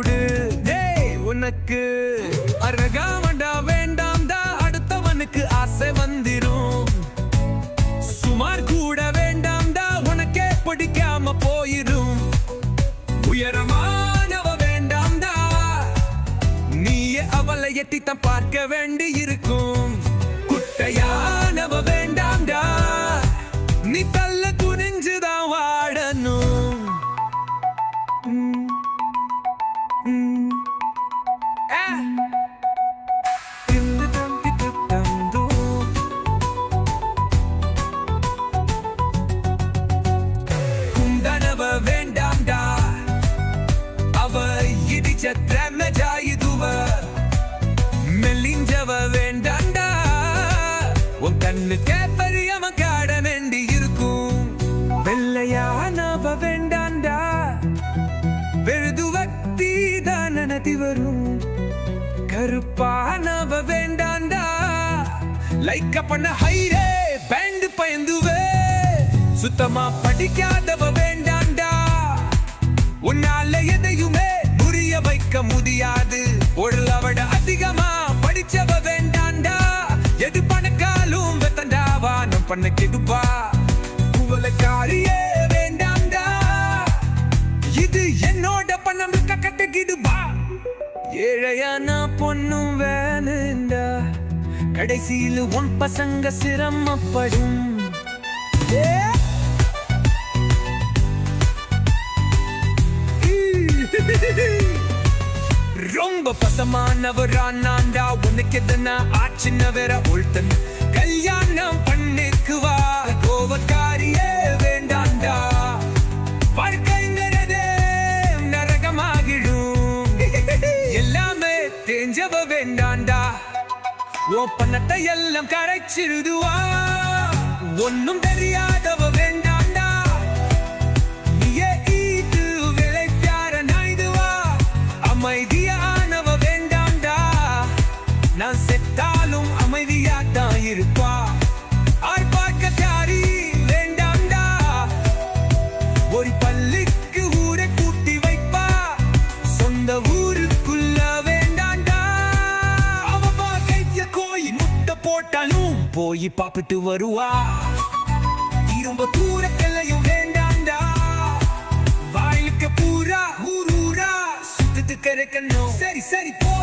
கொடு டேய் உனக்கு வேண்டாம் வேண்டாம்டா அடுத்தவனுக்கு ஆசை வந்திரும். சுமார் கூட வேண்டாம் வேண்டாம்டா உனக்கே பிடிக்காம போயிரும். உயரமானவ வேண்டாம் வேண்டாம்டா நீயே அவளை எட்டித்தான் பார்க்க வேண்டி இருக்கும் குட்டையானவ வேண்டாம்டா இடிச்ச திறமஜாயுதுவ மெல்லிஞ்சவ வேண்டாண்டா உன் கண்ணுக்கே பெரியம காட வேண்டி இருக்கும் வெள்ளையானவ வேண்டாண்டா வெழுது வக்தி தான் நதி வரும் கருப்பானவ வேண்டாண்டா லைக்க பண்ண ஹைரே பேண்டு பயந்துவே சுத்தமா படிக்காதவ வேண்டாண்டா உன்னால எதையுமே புரிய வைக்க முடியாது. உடல் அவட அதிகமா படிச்சவ வேண்டாண்டா. எது பணக்காலும் வெத்தண்டாவா நம் பண்ண கெடுப்பா. குவலக்காரியே வேண்டாண்டா. இது என்னோட பணம் கட்டுக்கிடுபா ஏழையான பொண்ணும் வேணுண்டா. கடைசியில் உன் பசங்க சிரமப்படும். ஏ? ரொம்ப பசமானவரா நான்டா உனக்கு எதனா ஆச்சுன்னு வேற உள்தன் கல்யாணம் பண்ணிக்குவா கோபக்காரியே வேண்டாண்டா. வாழ்க்கைங்கிறதே நரகமாகிடும். எல்லாமே தெரிஞ்சவ வேண்டாண்டா. ஓ பணத்தை எல்லாம் கரைச்சிருதுவா. ஒன்னும் தெரியாதவ ஒரு பள்ளிக்கு ஊரை கூட்டி வைப்பா. சொந்த ஊருக்குள்ள வேண்டாண்டா. அவ கைய கோயில் முட்டை போட்டாலும் போய் பாப்பிட்டு வருவா. திரும்ப தூரக்கல்லையும் வேண்டாண்டா. வாயிலுக்கு பூரா ஊர் ஊரா சுத்தத்துக்கு இருக்கணும் சரி சரி போ.